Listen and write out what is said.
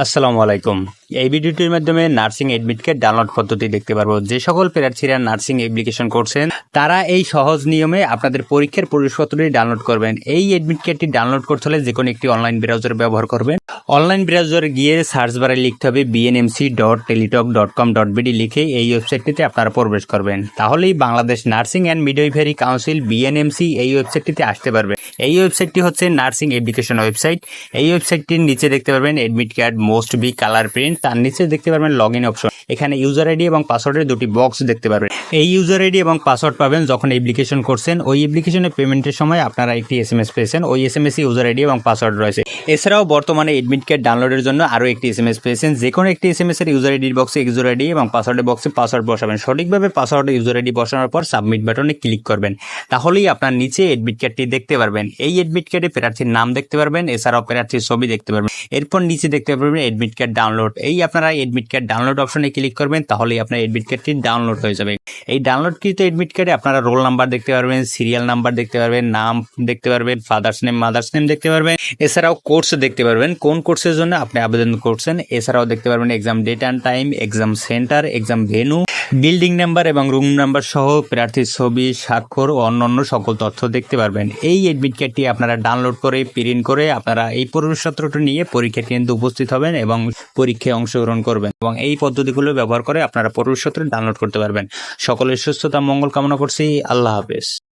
আসসালামু আলাইকুম। এই ভিডিওটির মাধ্যমে নার্সিং এডমিট কার্ড ডাউনলোড পদ্ধতি দেখতে পারব। যে সকল প্রার্থীরা নার্সিং অ্যাপ্লিকেশন করছেন, তারা এই সহজ নিয়মে আপনাদের পরীক্ষার প্রবেশপত্রটি ডাউনলোড করবেন। এই এডমিট কার্ডটি ডাউনলোড করতে হলে যে কোনো একটি অনলাইন ব্রাউজার ব্যবহার করবেন। অনলাইন ব্রাউজারে গিয়ে সার্চ বারে লিখতে হবে BNMC dot Teletalk dot com dot BD লিখে এই ওয়েবসাইটটিতে আপনারা প্রবেশ করবেন। তাহলেই Bangladesh nursing and midwifery council BNMC এই ওয়েবসাইটটিতে আসতে পারবে। এই ওয়েবসাইটটি হচ্ছে নার্সিং এডুকেশন ওয়েবসাইট। এই ওয়েবসাইটটির নিচে দেখতে পারবেন admit card must be colour print তার নিচে দেখতে পারবেন লগ ইন অপশন এখানে ইউজার আইডি এবং পাসওয়ার্ডের দুটি বক্স দেখতে পারবেন। এই ইউজার আইডি এবং পাসওয়ার্ড পাবেন যখন অ্যাপ্লিকেশন করছেন। ওই অ্যাপ্লিকেশনে পেমেন্টের সময় আপনারা একটি এস এম এস পেয়েছেন। ওই S M S user ID এবং পাসওয়ার্ড রয়েছে। এছাড়াও বর্তমানে এডমিট কার্ড ডাউনলোডের জন্য আরও একটি এস এম এস পেয়েছেন। যে কোনো একটি এস এম এস এর ইউজার আইডির বক্সে ইউজার আইডি এবং পাসওয়ার্ডের বক্সে পাসওয়ার্ড বসাবেন। সঠিকভাবে পাসওয়ার্ড ইউজার আইডি বসানোর পর সাবমিট বাটনে ক্লিক করবেন। তাহলেই আপনার নিচে এডমিট কার্ডটি দেখতে পারবেন। এই এডমিট কার্ডে প্রার্থীর নাম দেখতে পারবেন, এছাড়াও প্রার্থীর ছবি দেখতে পারবেন। এরপর নিচে দেখতে পারবেন এডমিট কার্ড ডাউনলোড এই আপনারা এডমিট কার্ড ডাউনলোড অপশনে ক্লিক করবেন, তাহলেই আপনার এডমিট কার্ডটি ডাউনলোড হয়ে যাবে। এই ডাউনলোডকৃত এডমিট কার্ডে আপনারা রোল নাম্বার দেখতে পারবেন সিরিয়াল নাম্বার দেখতে পারবেন, নাম দেখতে পারবেন ফাদার্স নেম মাদার্স নেম দেখতে পারবেন। এছাড়াও কোর্স দেখতে পারবেন, কোন কোর্সের জন্য আপনি আবেদন করছেন। এছাড়াও দেখতে পারবেন exam date and time exam centre exam venue building number এবং রুম নাম্বার সহ প্রার্থীর ছবি, স্বাক্ষর ও অন্যান্য সকল তথ্য দেখতে পারবেন। এই এডমিট কার্ডটি আপনারা ডাউনলোড করে প্রিন্ট করে আপনারা এই প্রবেশপত্রটি নিয়ে পরীক্ষা কেন্দ্রে উপস্থিত হবেন এবং পরীক্ষায় অংশগ্রহণ করবেন। এবং এই পদ্ধতিগুলো ব্যবহার করে আপনারা প্রবেশপত্র ডাউনলোড করতে পারবেন। সকলের সুস্থতা, মঙ্গল কামনা করছি। আল্লাহ হাফেজ।